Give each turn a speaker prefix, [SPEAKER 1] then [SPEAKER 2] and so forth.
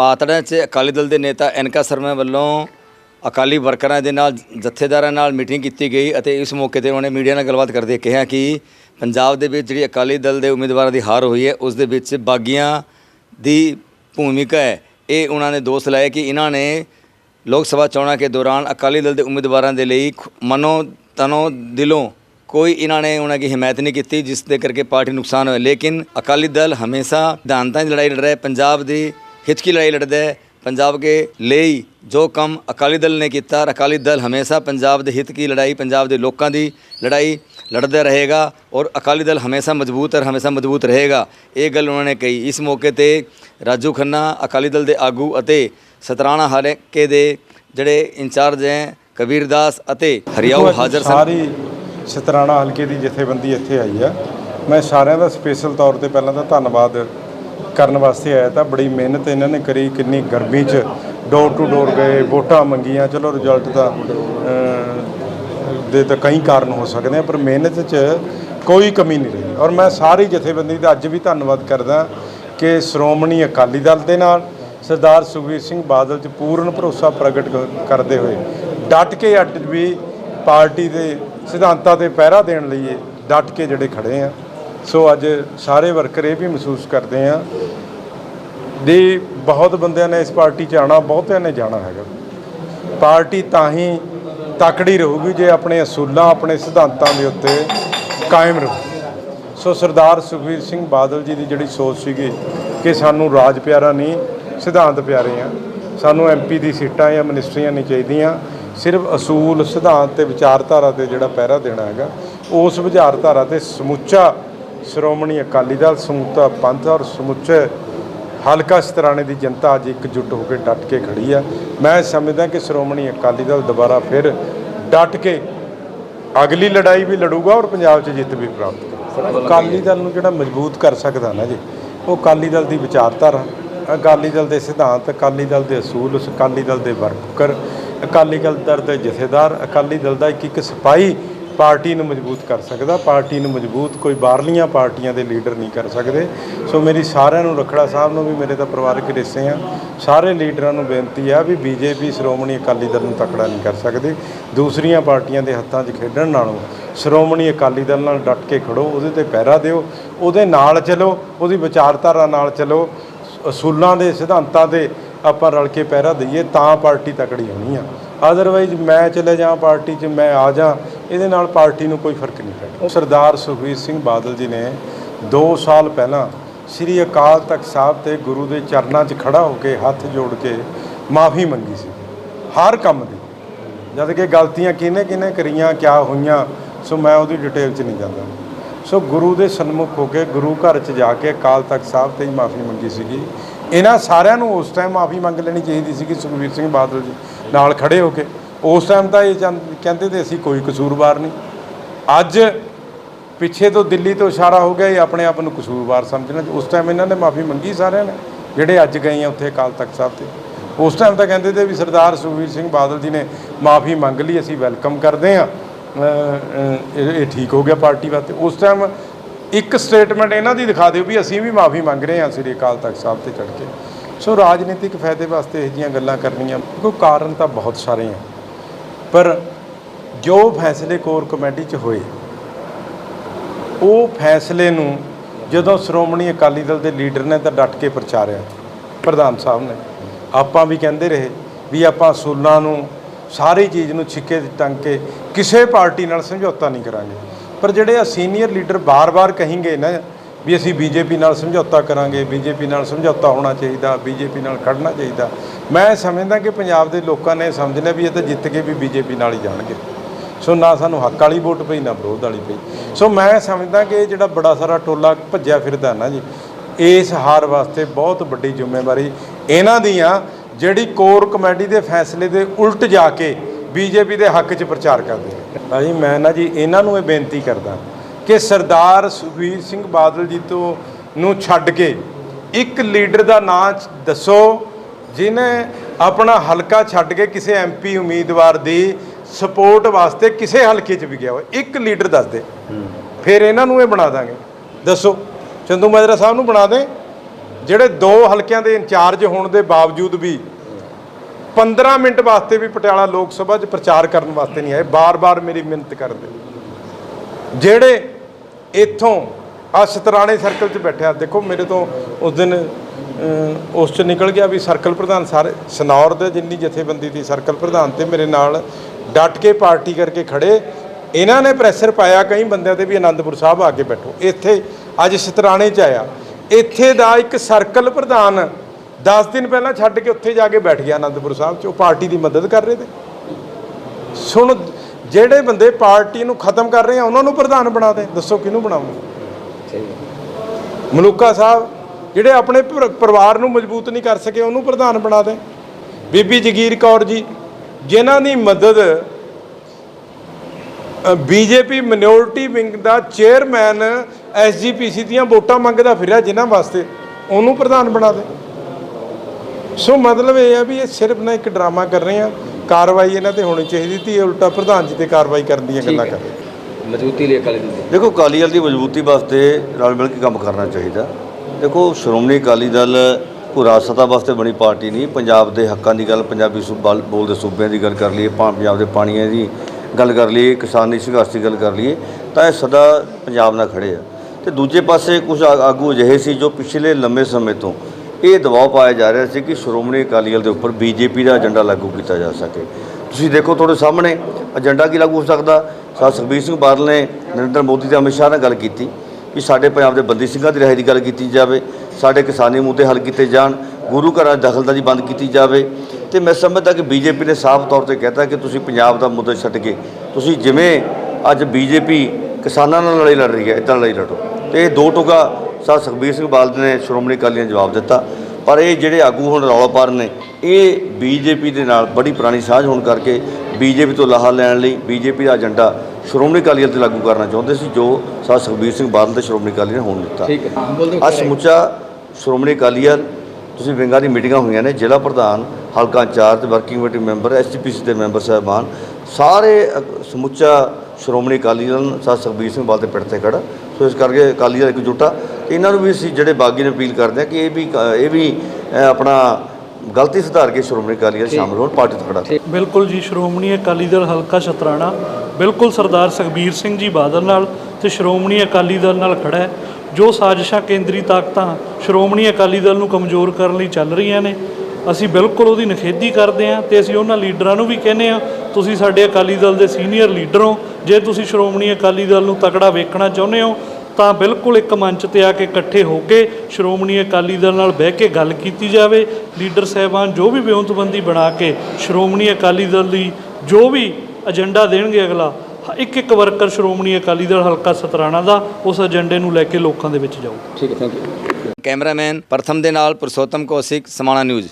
[SPEAKER 1] ਪਾਤੜਾਂ 'ਚ ਅਕਾਲੀ ਦਲ ਦੇ ਨੇਤਾ ਐਨਕਾ ਸ਼ਰਮਾ ਵੱਲੋਂ ਅਕਾਲੀ ਵਰਕਰਾਂ ਦੇ ਨਾਲ, ਜਥੇਦਾਰਾਂ ਨਾਲ ਮੀਟਿੰਗ ਕੀਤੀ ਗਈ ਅਤੇ ਇਸ ਮੌਕੇ ਤੇ ਉਹਨੇ ਮੀਡੀਆ ਨਾਲ ਗੱਲਬਾਤ ਕਰਦੇ ਕਿਹਾ ਕਿ ਪੰਜਾਬ ਦੇ ਵਿੱਚ ਜਿਹੜੀ ਅਕਾਲੀ ਦਲ ਦੇ ਉਮੀਦਵਾਰਾਂ ਦੀ ਹਾਰ ਹੋਈ ਹੈ, ਉਸ ਦੇ ਵਿੱਚ ਬਾਗੀਆਂ ਦੀ ਭੂਮਿਕਾ ਹੈ। ਇਹ ਉਹਨਾਂ ਨੇ ਦੋਸ਼ ਲਾਇਆ ਕਿ ਇਹਨਾਂ ਨੇ ਲੋਕ ਸਭਾ ਚੋਣਾਂ ਦੇ ਦੌਰਾਨ ਅਕਾਲੀ ਦਲ ਦੇ ਉਮੀਦਵਾਰਾਂ ਦੇ ਲਈ ਖ- ਮਨੋ ਤਨੋ ਦਿਲੋਂ ਕੋਈ ਇਹਨਾਂ ਨੇ ਉਹਨਾਂ ਦੀ ਹਮਾਇਤ ਨਹੀਂ ਕੀਤੀ, ਜਿਸ ਦੇ ਕਰਕੇ ਪਾਰਟੀ ਨੁਕਸਾਨ ਹੋਇਆ। ਲੇਕਿਨ ਅਕਾਲੀ ਦਲ ਹਮੇਸ਼ਾ ਸਿਧਾਂਤਾਂ ਦੀ ਲੜਾਈ ਲੜ ਰਿਹਾ ਹੈ। ਪੰਜਾਬ ਦੀ ਕੀ ਲੜਾਈ ਲੜਦਾ ਹੈ ਪੰਜਾਬ ਕੇ ਲਈ ਜੋ ਕੰਮ ਅਕਾਲੀ ਦਲ ਨੇ ਕੀਤਾ ਅਕਾਲੀ ਦਲ ਹਮੇਸ਼ਾ ਪੰਜਾਬ ਦੇ ਹਿੱਤ ਕੀ ਲੜਾਈ ਪੰਜਾਬ ਦੇ ਲੋਕਾਂ ਦੀ ਲੜਾਈ ਲੜਦਾ ਰਹੇਗਾ ਔਰ ਅਕਾਲੀ ਦਲ ਹਮੇਸ਼ਾ ਮਜ਼ਬੂਤ ਔਰ ਹਮੇਸ਼ਾ ਮਜ਼ਬੂਤ ਰਹੇਗਾ ਇਹ ਗੱਲ ਉਹਨਾਂ ਨੇ ਕਹੀ ਇਸ ਮੌਕੇ ਤੇ ਰਾਜੂ ਖੰਨਾ ਅਕਾਲੀ ਦਲ ਦੇ ਆਗੂ ਅਤੇ ਸਤਰਾਣਾ ਹਲਕੇ ਦੇ ਜਿਹੜੇ ਇੰਚਾਰਜ ਹੈ ਕਬੀਰ ਦਾਸ ਅਤੇ
[SPEAKER 2] ਅੱਜ
[SPEAKER 1] ਹਾਜ਼ਰ ਸਨ
[SPEAKER 2] ਸਾਰੀ ਸ਼ਤਰਾਣਾ ਹਲਕੇ ਦੀ ਜਥੇਬੰਦੀ ਇੱਥੇ ਆਈ ਆ ਮੈਂ ਸਾਰਿਆਂ ਦਾ ਸਪੈਸ਼ਲ ਤੌਰ ਤੇ ਪਹਿਲਾਂ ਤਾਂ ਧੰਨਵਾਦ ਕਰਨ ਵਾਸਤੇ ਆਇਆ ਤਾਂ ਬੜੀ ਮਿਹਨਤ ਇਹਨਾਂ ਨੇ ਕਰੀ, ਕਿੰਨੀ ਗਰਮੀ 'ਚ ਡੋਰ ਟੂ ਡੋਰ ਗਏ, ਵੋਟਾਂ ਮੰਗੀਆਂ, ਚਲੋ ਰਿਜ਼ਲਟ ਤਾਂ ਦੇ ਤਾਂ ਕਈ ਕਾਰਨ ਹੋ ਸਕਦੇ ਆ, ਪਰ ਮਿਹਨਤ 'ਚ ਕੋਈ ਕਮੀ ਨਹੀਂ ਰਹੀ। ਔਰ ਮੈਂ ਸਾਰੀ ਜਥੇਬੰਦੀ ਦਾ ਅੱਜ ਵੀ ਧੰਨਵਾਦ ਕਰਦਾ ਕਿ ਸ਼੍ਰੋਮਣੀ ਅਕਾਲੀ ਦਲ ਦੇ ਨਾਲ ਸਰਦਾਰ ਸੁਖਬੀਰ ਸਿੰਘ ਬਾਦਲ 'ਚ ਪੂਰਨ ਭਰੋਸਾ ਪ੍ਰਗਟ ਕ- ਕਰਦੇ ਹੋਏ, ਡਟ ਕੇ ਅੱਜ ਵੀ ਪਾਰਟੀ ਦੇ ਸਿਧਾਂਤਾਂ ਤੇ ਪਹਿਰਾ ਦੇਣ ਲਈ ਇਹ ਡਟ ਕੇ ਜਿਹੜੇ ਖੜੇ ਆ। ਸੋ ਅੱਜ ਸਾਰੇ ਵਰਕਰ ਇਹ ਵੀ ਮਹਿਸੂਸ ਕਰਦੇ ਆ ਦੀ ਬਹੁਤ ਬੰਦਿਆਂ ਨੇ ਇਸ ਪਾਰਟੀ 'ਚ ਆਉਣਾ, ਬਹੁਤਿਆਂ ਨੇ ਜਾਣਾ ਹੈਗਾ। ਪਾਰਟੀ ਤਾਂ ਹੀ ਤਕੜੀ ਰਹੂਗੀ ਜੇ ਆਪਣੇ ਅਸੂਲਾਂ, ਆਪਣੇ ਸਿਧਾਂਤਾਂ ਦੇ ਉੱਤੇ ਕਾਇਮ ਰਹੂ। ਸੋ ਸਰਦਾਰ ਸੁਖਬੀਰ ਸਿੰਘ ਬਾਦਲ ਜੀ ਦੀ ਜਿਹੜੀ ਸੋਚ ਸੀਗੀ ਕਿ ਸਾਨੂੰ ਰਾਜ ਪਿਆਰਾ ਨਹੀਂ, ਸਿਧਾਂਤ ਪਿਆਰੇ ਆ। ਸਾਨੂੰ ਐਮਪੀ ਦੀ ਸੀਟਾਂ ਜਾਂ ਮਿਨਿਸਟਰੀਆਂ ਨਹੀਂ ਚਾਹੀਦੀਆਂ, ਸਿਰਫ ਅਸੂਲ, ਸਿਧਾਂਤ ਤੇ ਵਿਚਾਰਧਾਰਾ ਤੇ ਜਿਹੜਾ ਪਹਿਰਾ ਦੇਣਾ ਹੈਗਾ, ਉਸ ਵਿਚਾਰਧਾਰਾ ਤੇ ਸਮੁੱਚਾ ਸ਼੍ਰੋਮਣੀ ਅਕਾਲੀ ਦਲ ਸਮੁੱਚਾ ਪੰਥ ਔਰ ਸਮੁੱਚੇ ਹਲਕਾ ਸਤਰਾਣੇ ਦੀ ਜਨਤਾ ਅੱਜ ਇਕਜੁੱਟ ਹੋ ਕੇ ਡਟ ਕੇ ਖੜੀ ਆ। ਮੈਂ ਸਮਝਦਾ ਕਿ ਸ਼੍ਰੋਮਣੀ ਅਕਾਲੀ ਦਲ ਦੁਬਾਰਾ ਫਿਰ ਡਟ ਕੇ ਅਗਲੀ ਲੜਾਈ ਵੀ ਲੜੂਗਾ ਔਰ ਪੰਜਾਬ 'ਚ ਜਿੱਤ ਵੀ ਪ੍ਰਾਪਤ ਕਰੂਗਾ। ਅਕਾਲੀ ਦਲ ਨੂੰ ਜਿਹੜਾ ਮਜ਼ਬੂਤ ਕਰ ਸਕਦਾ ਨਾ ਜੀ ਉਹ ਅਕਾਲੀ ਦਲ ਦੀ ਵਿਚਾਰਧਾਰਾ ਅਕਾਲੀ ਦਲ ਦੇ ਸਿਧਾਂਤ ਅਕਾਲੀ ਦਲ ਦੇ ਅਸੂਲ ਉਸ ਅਕਾਲੀ ਦਲ ਦੇ ਵਰਕਰ ਅਕਾਲੀ ਦਲ ਦੇ ਜਥੇਦਾਰ ਅਕਾਲੀ ਦਲ ਦਾ ਇੱਕ ਇੱਕ ਸਿਪਾਹੀ ਪਾਰਟੀ ਨੂੰ ਮਜ਼ਬੂਤ ਕਰ ਸਕਦਾ, ਪਾਰਟੀ ਨੂੰ ਮਜ਼ਬੂਤ ਕੋਈ ਬਾਹਰਲੀਆਂ ਪਾਰਟੀਆਂ ਦੇ ਲੀਡਰ ਨਹੀਂ ਕਰ ਸਕਦੇ। ਸੋ ਮੇਰੀ ਸਾਰਿਆਂ ਨੂੰ, ਰਖੜਾ ਸਾਹਿਬ ਨੂੰ ਵੀ, ਮੇਰੇ ਤਾਂ ਪਰਿਵਾਰਕ ਹਿੱਸੇ ਆ। ਸਾਰੇ ਲੀਡਰਾਂ ਨੂੰ ਬੇਨਤੀ ਆ ਵੀ ਬੀਜੇਪੀ, ਸ਼੍ਰੋਮਣੀ ਅਕਾਲੀ ਦਲ ਨੂੰ ਤਕੜਾ ਨਹੀਂ ਕਰ ਸਕਦੀ। ਦੂਸਰੀਆਂ ਪਾਰਟੀਆਂ ਦੇ ਹੱਥਾਂ 'ਚ ਖੇਡਣ ਨਾਲੋਂ ਸ਼੍ਰੋਮਣੀ ਅਕਾਲੀ ਦਲ ਨਾਲ ਡਟ ਕੇ ਖੜੋ, ਉਹਦੇ ਤੇ ਪਹਿਰਾ ਦਿਓ, ਉਹਦੇ ਨਾਲ ਚੱਲੋ, ਉਹਦੀ ਵਿਚਾਰਧਾਰਾ ਨਾਲ ਚੱਲੋ, ਅਸੂਲਾਂ ਦੇ, ਸਿਧਾਂਤਾਂ ਦੇ ਆਪਾਂ ਰਲ ਕੇ ਪਹਿਰਾ ਦਈਏ, ਤਾਂ ਪਾਰਟੀ ਤਕੜੀ ਹੋਣੀ ਆ। ਅਦਰਵਾਈਜ਼ ਮੈਂ ਚਲੇ ਜਾ, ਪਾਰਟੀ 'ਚ ਮੈਂ ਆ ਜਾ ਇਹਦੇ ਨਾਲ ਪਾਰਟੀ ਨੂੰ ਕੋਈ ਫ਼ਰਕ ਨਹੀਂ ਪੈਣਾ ਸਰਦਾਰ ਸੁਖਬੀਰ ਸਿੰਘ ਬਾਦਲ ਜੀ ਨੇ 2 ਸਾਲ ਪਹਿਲਾਂ ਸ੍ਰੀ ਅਕਾਲ ਤਖਤ ਸਾਹਿਬ ਤੇ ਗੁਰੂ ਦੇ ਚਰਨਾਂ 'ਚ ਖੜਾ ਹੋ ਕੇ ਹੱਥ ਜੋੜ ਕੇ ਮਾਫੀ ਮੰਗੀ ਸੀ। ਹਰ ਕੰਮ ਦੀ। ਜਦ ਕਿ ਗਲਤੀਆਂ ਕਿਹਨੇ ਕਿਹਨੇ ਕਰੀਆਂ, ਕਿਆ ਹੋਈਆਂ, ਸੋ ਮੈਂ ਉਹਦੀ ਡਿਟੇਲ 'ਚ ਨਹੀਂ ਜਾਂਦਾ। ਸੋ ਗੁਰੂ ਦੇ ਸਨਮੁਖ ਹੋ ਕੇ ਗੁਰੂ ਘਰ 'ਚ ਜਾ ਕੇ ਅਕਾਲ ਤਖਤ ਸਾਹਿਬ ਤੇ ਹੀ ਮਾਫੀ ਮੰਗੀ ਸੀਗੀ। ਇਹਨਾਂ ਸਾਰਿਆਂ ਨੂੰ ਉਸ ਟਾਈਮ ਮਾਫੀ ਮੰਗ ਲੈਣੀ ਚਾਹੀਦੀ ਸੀ ਕਿ ਸੁਖਬੀਰ ਸਿੰਘ ਬਾਦਲ ਜੀ ਨਾਲ ਖੜੇ ਹੋ ਕੇ। ਉਸ ਟਾਈਮ ਤਾਂ ਇਹ ਚੰਦ- ਕਹਿੰਦੇ ਤੇ ਅਸੀਂ ਕੋਈ ਕਸੂਰਵਾਰ ਨਹੀਂ। ਅੱਜ ਪਿੱਛੇ ਤੋਂ ਦਿੱਲੀ ਤੋਂ ਇਸ਼ਾਰਾ ਹੋ ਗਿਆ, ਇਹ ਆਪਣੇ ਆਪ ਨੂੰ ਕਸੂਰਵਾਰ ਸਮਝਣਾ। ਉਸ ਟਾਈਮ ਇਹਨਾਂ ਨੇ ਮਾਫੀ ਮੰਗੀ ਸਾਰਿਆਂ ਨੇ, ਜਿਹੜੇ ਅੱਜ ਗਏ ਆ ਉੱਥੇ ਅਕਾਲ ਤਖਤ ਸਾਹਿਬ ਤੇ। ਉਸ ਟਾਈਮ ਤਾਂ ਕਹਿੰਦੇ ਤੇ ਵੀ ਸਰਦਾਰ ਸੁਖਬੀਰ ਸਿੰਘ ਬਾਦਲ ਜੀ ਨੇ ਮਾਫੀ ਮੰਗ ਲਈ, ਅਸੀਂ ਵੈਲਕਮ ਕਰਦੇ ਆ ਇਹ ਇਹ ਠੀਕ ਹੋ ਗਿਆ ਪਾਰਟੀ ਵਾਸਤੇ। ਉਸ ਟਾਈਮ ਇੱਕ ਸਟੇਟਮੈਂਟ ਇਹਨਾਂ ਦੀ ਦਿਖਾ ਦਿਓ ਵੀ ਅਸੀਂ ਵੀ ਮਾਫੀ ਮੰਗ ਰਹੇ ਹਾਂ ਸ੍ਰੀ ਅਕਾਲ ਤਖਤ ਸਾਹਿਬ ਤੇ ਚੜ ਕੇ। ਸੋ ਰਾਜਨੀਤਿਕ ਫਾਇਦੇ ਵਾਸਤੇ ਇਹ ਜੀਆਂ ਗੱਲਾਂ ਕਰਨੀਆਂ। ਕੋਈ ਕਾਰਨ ਤਾਂ ਬਹੁਤ ਸਾਰੇ ਆ। ਪਰ ਜੋ ਫੈਸਲੇ ਕੋਰ ਕਮੇਟੀ 'ਚ ਹੋਏ, ਉਹ ਫੈਸਲੇ ਨੂੰ ਜਦੋਂ ਸ਼੍ਰੋਮਣੀ ਅਕਾਲੀ ਦਲ ਦੇ ਲੀਡਰ ਨੇ ਤਾਂ ਡਟ ਕੇ ਪ੍ਰਚਾਰਿਆ, ਪ੍ਰਧਾਨ ਸਾਹਿਬ ਨੇ। ਆਪਾਂ ਵੀ ਕਹਿੰਦੇ ਰਹੇ ਵੀ ਆਪਾਂ ਅਸੂਲਾਂ ਨੂੰ, ਸਾਰੀ ਚੀਜ਼ ਨੂੰ ਛਿੱਕੇ ਟੰਗ ਕੇ ਕਿਸੇ ਪਾਰਟੀ ਨਾਲ ਸਮਝੌਤਾ ਨਹੀਂ ਕਰਾਂਗੇ। ਪਰ ਜਿਹੜੇ ਆ ਸੀਨੀਅਰ ਲੀਡਰ ਬਾਰ-ਬਾਰ ਕहेंगे ਨਾ ਵੀ ਅਸੀਂ ਬੀਜੇਪੀ ਨਾਲ ਸਮਝੌਤਾ ਕਰਾਂਗੇ, ਬੀਜੇਪੀ ਨਾਲ ਸਮਝੌਤਾ ਹੋਣਾ ਚਾਹੀਦਾ, ਬੀਜੇਪੀ ਨਾਲ ਖੜਨਾ ਚਾਹੀਦਾ। ਮੈਂ ਸਮਝਦਾ ਕਿ ਪੰਜਾਬ ਦੇ ਲੋਕਾਂ ਨੇ ਸਮਝ ਲਿਆ ਵੀ ਇਹ ਤਾਂ ਜਿੱਤ ਕੇ ਵੀ ਬੀਜੇਪੀ ਨਾਲ ਹੀ ਜਾਣਗੇ। ਸੋ ਨਾ ਸਾਨੂੰ ਹੱਕ ਵਾਲੀ ਵੋਟ ਪਈ, ਨਾ ਵਿਰੋਧ ਵਾਲੀ ਪਈ। ਸੋ ਮੈਂ ਸਮਝਦਾ ਕਿ ਜਿਹੜਾ ਬੜਾ ਸਾਰਾ ਟੋਲਾ ਭੱਜਿਆ ਫਿਰਦਾ ਨਾ ਜੀ, ਇਸ ਹਾਰ ਵਾਸਤੇ ਬਹੁਤ ਵੱਡੀ ਜ਼ਿੰਮੇਵਾਰੀ ਇਹਨਾਂ ਦੀ ਆ, ਜਿਹੜੀ ਕੋਰ ਕਮੇਟੀ ਦੇ ਫੈਸਲੇ ਦੇ ਉਲਟ ਜਾ ਕੇ ਬੀਜੇਪੀ ਦੇ ਹੱਕ 'ਚ ਪ੍ਰਚਾਰ ਕਰਦੇ ਆ ਭਾਜੀ, ਮੈਂ ਨਾ ਜੀ, ਇਹਨਾਂ ਨੂੰ ਇਹ ਬੇਨਤੀ ਕਰਦਾ ਕਿ ਸਰਦਾਰ ਸੁਖਬੀਰ ਸਿੰਘ ਬਾਦਲ ਜੀ ਤੋਂ ਨੂੰ ਛੱਡ ਕੇ ਇੱਕ ਲੀਡਰ ਦਾ ਨਾਂ ਦੱਸੋ, ਜਿਹਨੇ ਆਪਣਾ ਹਲਕਾ ਛੱਡ ਕੇ ਕਿਸੇ ਐਮਪੀ ਉਮੀਦਵਾਰ ਦੀ ਸਪੋਰਟ ਵਾਸਤੇ ਕਿਸੇ ਹਲਕੇ 'ਚ ਵੀ ਗਿਆ ਹੋਵੇ, ਇੱਕ ਲੀਡਰ ਦੱਸ ਦੇ। ਫਿਰ ਇਹਨਾਂ ਨੂੰ ਇਹ ਬਣਾ ਦਾਂਗੇ। ਦੱਸੋ, ਚੰਦੂ ਮਾਜਰਾ ਸਾਹਿਬ ਨੂੰ ਬਣਾ ਦੇ, ਜਿਹੜੇ ਦੋ ਹਲਕਿਆਂ ਦੇ ਇੰਚਾਰਜ ਹੋਣ ਦੇ ਬਾਵਜੂਦ ਵੀ 15 ਮਿੰਟ ਵਾਸਤੇ ਵੀ ਪਟਿਆਲਾ ਲੋਕ ਸਭਾ 'ਚ ਪ੍ਰਚਾਰ ਕਰਨ ਵਾਸਤੇ ਨਹੀਂ ਆਏ, ਬਾਰ-ਬਾਰ ਮੇਰੀ ਮਿਹਨਤ ਕਰਦੇ। ਜਿਹੜੇ ਇੱਥੋਂ ਆ ਸਤਰਾਣੇ ਸਰਕਲ 'ਚ ਬੈਠਿਆ। ਦੇਖੋ, ਮੇਰੇ ਤੋਂ ਉਸ ਦਿਨ ਉਸ 'ਚ ਨਿਕਲ ਗਿਆ ਵੀ ਸਰਕਲ ਪ੍ਰਧਾਨ ਸਾਰੇ, ਸਨੌਰ ਦੇ ਜਿੰਨੀ ਜਥੇਬੰਦੀ ਦੀ ਸਰਕਲ ਪ੍ਰਧਾਨ ਤੇ ਮੇਰੇ ਨਾਲ ਡਟ ਕੇ ਪਾਰਟੀ ਕਰਕੇ ਖੜੇ। ਇਹਨਾਂ ਨੇ ਪ੍ਰੈਸ਼ਰ ਪਾਇਆ ਕਈ ਬੰਦਿਆਂ ਤੇ ਵੀ ਆਨੰਦਪੁਰ ਸਾਹਿਬ ਆ ਕੇ ਬੈਠੋ। ਇੱਥੇ ਅੱਜ ਸਤਰਾਣੇ 'ਚ ਆਇਆ। ਇੱਥੇ ਦਾ ਇੱਕ ਸਰਕਲ ਪ੍ਰਧਾਨ 10 ਦਿਨ ਪਹਿਲਾਂ ਛੱਡ ਕੇ ਉੱਥੇ ਜਾ ਕੇ ਬੈਠ ਗਿਆ ਆਨੰਦਪੁਰ ਸਾਹਿਬ 'ਚ। ਉਹ ਪਾਰਟੀ ਦੀ ਮਦਦ ਕਰ ਰਹੇ ਤੇ। ਸੁਣ ਜਿਹੜੇ ਬੰਦੇ ਪਾਰਟੀ ਨੂੰ ਖਤਮ ਕਰ ਰਹੇ ਆ, ਉਹਨਾਂ ਨੂੰ ਪ੍ਰਧਾਨ ਬਣਾ ਦੇ। ਦੱਸੋ ਕਿਹਨੂੰ ਬਣਾਉਂਗੇ? ਮਲੂਕਾ ਸਾਹਿਬ, ਜਿਹੜੇ ਆਪਣੇ ਪਰਿਵਾਰ ਨੂੰ ਮਜ਼ਬੂਤ ਨਹੀਂ ਕਰ ਸਕੇ, ਉਹਨੂੰ ਪ੍ਰਧਾਨ ਬਣਾ ਦੇ। ਬੀਬੀ ਜਗੀਰ ਕੌਰ ਜੀ, ਜਿਨ੍ਹਾਂ ਦੀ ਮਦਦ ਬੀਜੇਪੀ ਮਿਨੋਰਟੀ ਵਿੰਗ ਦਾ ਚੇਅਰਮੈਨ ਐਸਜੀਪੀਸੀ ਦੀਆਂ ਵੋਟਾਂ ਮੰਗਦਾ ਫਿਰਿਆ, ਜਿਨ੍ਹਾਂ ਵਾਸਤੇ ਉਹਨੂੰ ਪ੍ਰਧਾਨ ਬਣਾ ਦੇ। ਸੋ ਮਤਲਬ ਇਹ ਆ ਵੀ ਇਹ ਸਿਰਫ ਨਾ ਇੱਕ ਡਰਾਮਾ ਕਰ ਰਹੇ ਆ। ਕਾਰਵਾਈ ਇਹਨਾਂ ਤੇ ਹੋਣੀ ਚਾਹੀਦੀ ਸੀ ਇਹ ਉਲਟਾ ਪ੍ਰਧਾਨ ਜੀ ਤੇ ਕਾਰਵਾਈ ਕਰਨ ਦੀਆਂ ਗੱਲਾਂ ਕਰ ਰਹੇ
[SPEAKER 1] ਮਜ਼ਬੂਤੀ ਲਈ ਅਕਾਲੀ ਦਲ
[SPEAKER 3] ਦੇਖੋ ਅਕਾਲੀ ਦਲ ਦੀ ਮਜ਼ਬੂਤੀ ਵਾਸਤੇ ਰਲ ਮਿਲ ਕੇ ਕੰਮ ਕਰਨਾ ਚਾਹੀਦਾ। ਦੇਖੋ ਸ਼੍ਰੋਮਣੀ ਅਕਾਲੀ ਦਲ ਕੋਈ ਰਾਜਸਤਾ ਵਾਸਤੇ ਬਣੀ ਪਾਰਟੀ ਨਹੀਂ ਪੰਜਾਬ ਦੇ ਹੱਕਾਂ ਦੀ ਗੱਲ ਪੰਜਾਬੀ ਸੂਬਾ ਬੋਲਦੇ ਸੂਬਿਆਂ ਦੀ ਗੱਲ ਕਰ ਲਈਏ ਪਾ- ਪੰਜਾਬ ਦੇ ਪਾਣੀਆਂ ਦੀ ਗੱਲ ਕਰ ਲਈਏ ਕਿਸਾਨੀ ਸੰਘਰਸ਼ ਦੀ ਗੱਲ ਕਰ ਲਈਏ ਤਾਂ ਇਹ ਸਦਾ ਪੰਜਾਬ ਨਾਲ ਖੜੇ ਆ। ਤੇ ਦੂਜੇ ਪਾਸੇ ਕੁਝ ਆ- ਆਗੂ ਅਜਿਹੇ ਸੀ ਜੋ ਪਿਛਲੇ ਲੰਮੇ ਸਮੇਂ ਤੋਂ ਇਹ ਦਬਾਅ ਪਾਇਆ ਜਾ ਰਿਹਾ ਸੀ ਕਿ ਸ਼੍ਰੋਮਣੀ ਅਕਾਲੀ ਦਲ ਦੇ ਉੱਪਰ ਬੀਜੇਪੀ ਦਾ ਏਜੰਡਾ ਲਾਗੂ ਕੀਤਾ ਜਾ ਸਕੇ। ਤੁਸੀਂ ਦੇਖੋ ਤੁਹਾਡੇ ਸਾਹਮਣੇ ਏਜੰਡਾ ਕੀ ਲਾਗੂ ਹੋ ਸਕਦਾ? ਸਰ ਸੁਖਬੀਰ ਸਿੰਘ ਬਾਦਲ ਨੇ ਨਰਿੰਦਰ ਮੋਦੀ ਤੇ ਅਮਿਤ ਸ਼ਾਹ ਨਾਲ ਗੱਲ ਕੀਤੀ ਕਿ ਸਾਡੇ ਪੰਜਾਬ ਦੇ ਬੰਦੀ ਸਿੰਘਾਂ ਦੀ ਰਿਹਾਈ ਦੀ ਗੱਲ ਕੀਤੀ ਜਾਵੇ, ਸਾਡੇ ਕਿਸਾਨੀ ਮੁੱਦੇ ਹੱਲ ਕੀਤੇ ਜਾਣ, ਗੁਰੂ ਘਰਾਂ 'ਚ ਦਖਲਅੰਦਾਜ਼ੀ ਬੰਦ ਕੀਤੀ ਜਾਵੇ। ਤੇ ਮੈਂ ਸਮਝਦਾ ਕਿ ਬੀਜੇਪੀ ਨੇ ਸਾਫ਼ ਤੌਰ ਤੇ ਕਹਿਤਾ ਕਿ ਤੁਸੀਂ ਪੰਜਾਬ ਦਾ ਮੁੱਦਾ ਛੱਡ ਕੇ, ਤੁਸੀਂ ਜਿਵੇਂ ਅੱਜ ਬੀਜੇਪੀ ਕਿਸਾਨਾਂ ਨਾਲ ਲੜਾਈ ਲੜ ਰਹੀ ਹੈ ਇੱਦਾਂ ਲੜਾਈ ਲੜੋ। ਤੇ ਇਹ ਦੋ ਟੁਕਾ ਸਰ ਸੁਖਬੀਰ ਸਿੰਘ ਬਾਦਲ ਨੇ ਸ਼੍ਰੋਮਣੀ ਅਕਾਲੀ ਨੇ ਜਵਾਬ ਦਿੱਤਾ। ਪਰ ਇਹ ਜਿਹੜੇ ਆਗੂ ਹੁਣ ਰੌਲਾ ਪਾ ਰਹੇ ਨੇ ਇਹ ਬੀਜੇਪੀ ਦੇ ਨਾਲ ਬੜੀ ਪੁਰਾਣੀ ਸਾਂਝ ਹੋਣ ਕਰਕੇ ਬੀਜੇਪੀ ਤੋਂ ਲਾਹਾ ਲੈਣ ਲਈ ਬੀਜੇਪੀ ਦਾ ਏਜੰਡਾ ਸ਼੍ਰੋਮਣੀ ਅਕਾਲੀ ਦਲ ਤੇ ਲਾਗੂ ਕਰਨਾ ਚਾਹੁੰਦੇ ਸੀ ਜੋ ਸਰ ਸੁਖਬੀਰ ਸਿੰਘ ਬਾਦਲ ਤੇ ਸ਼੍ਰੋਮਣੀ ਅਕਾਲੀ ਨੇ ਹੋਣ ਦਿੱਤਾ। ਅੱਜ ਸਮੁੱਚਾ ਸ਼੍ਰੋਮਣੀ ਅਕਾਲੀ ਦਲ ਤੁਸੀਂ ਵਿੰਗਾਂ ਦੀ ਮੀਟਿੰਗਾਂ ਹੋਈਆਂ ਨੇ ਜ਼ਿਲ੍ਹਾ ਪ੍ਰਧਾਨ ਹਲਕਾ incharge working committee member SGPC ਦੇ ਮੈਂਬਰ ਸਾਹਿਬਾਨ ਸਾਰੇ ਸਮੁੱਚਾ ਸ਼੍ਰੋਮਣੀ ਅਕਾਲੀ ਦਲ ਸਰ ਸੁਖਬੀਰ ਸਿੰਘ ਬਾਦਲ ਦੇ ਪਿੱਠ ਤੇ ਖੜਾ ਸੋ ਇਸ ਕਰਕੇ ਅਕਾਲੀ ਦਲ ਇਕਜੁੱਟਾ ਤੇ ਇਹਨਾਂ ਨੂੰ ਵੀ ਅਸੀਂ ਜਿਹੜੇ ਬਾਗੀ ਨੇ ਅਪੀਲ ਕਰਦੇ ਹਾਂ ਕਿ ਇਹ ਵੀ ਇਹ ਵੀ ਆਪਣਾ ਗਲਤੀ ਸੁਧਾਰ ਕੇ ਸ਼੍ਰੋਮਣੀ ਅਕਾਲੀ ਦਲ ਸ਼ਾਮਲ ਹੋਣ ਪਾਰਟੀ ਤੋਂ ਖੜਾ
[SPEAKER 4] ਬਿਲਕੁਲ ਜੀ ਸ਼੍ਰੋਮਣੀ ਅਕਾਲੀ ਦਲ ਹਲਕਾ ਸ਼ਤਰਾਣਾ ਬਿਲਕੁਲ ਸਰਦਾਰ ਸੁਖਬੀਰ ਸਿੰਘ ਜੀ ਬਾਦਲ ਨਾਲ ਤੇ ਸ਼੍ਰੋਮਣੀ ਅਕਾਲੀ ਦਲ ਨਾਲ ਖੜਾ ਹੈ। ਜੋ ਸਾਜ਼ਿਸ਼ਾਂ ਕੇਂਦਰੀ ਤਾਕਤਾਂ ਸ਼੍ਰੋਮਣੀ ਅਕਾਲੀ ਦਲ ਨੂੰ ਕਮਜ਼ੋਰ ਕਰਨ ਲਈ ਚੱਲ ਰਹੀਆਂ ਨੇ ਅਸੀਂ ਬਿਲਕੁਲ ਉਹਦੀ ਨਿਖੇਧੀ ਕਰਦੇ ਹਾਂ ਤੇ ਅਸੀਂ ਉਹਨਾਂ ਲੀਡਰਾਂ ਨੂੰ ਵੀ ਕਹਿੰਦੇ ਹਾਂ ਤੁਸੀਂ ਸਾਡੇ ਅਕਾਲੀ ਦਲ ਦੇ ਸੀਨੀਅਰ ਲੀਡਰ ਹੋ ਜੇ ਤੁਸੀਂ ਸ਼੍ਰੋਮਣੀ ਅਕਾਲੀ ਦਲ ਨੂੰ ਤਕੜਾ ਵੇਖਣਾ ਚਾਹੁੰਦੇ ਹੋ ਤਾਂ ਬਿਲਕੁਲ ਇੱਕ ਮੰਚ ਤੇ ਆ ਕੇ ਇਕੱਠੇ ਹੋ ਕੇ ਸ਼੍ਰੋਮਣੀ ਅਕਾਲੀ ਦਲ ਨਾਲ ਬਹਿ ਕੇ ਗੱਲ ਕੀਤੀ ਜਾਵੇ, ਲੀਡਰ ਸਾਹਿਬਾਨ ਜੋ ਵੀ ਵਿਉਂਤਬੰਦੀ ਬਣਾ ਕੇ ਸ਼੍ਰੋਮਣੀ ਅਕਾਲੀ ਦਲ ਲਈ ਜੋ ਵੀ ਏਜੰਡਾ ਦੇਣਗੇ ਅਗਲਾ ਇੱਕ ਇੱਕ ਵਰਕਰ ਸ਼੍ਰੋਮਣੀ ਅਕਾਲੀ ਦਲ ਹਲਕਾ ਸਤਰਾਣਾ ਦਾ ਉਸ ਏਜੰਡੇ ਨੂੰ ਲੈ ਕੇ ਲੋਕਾਂ ਦੇ ਵਿੱਚ ਜਾਊ
[SPEAKER 1] ਠੀਕ ਹੈ ਥੈਂਕ ਯੂ ਕੈਮਰਾਮੈਨ ਪ੍ਰਥਮ ਦੇ ਨਾਲ ਪੁਰਸ਼ੋਤਮ ਕੌਸ਼ਿਕ, ਸਮਾਣਾ ਨਿਊਜ਼।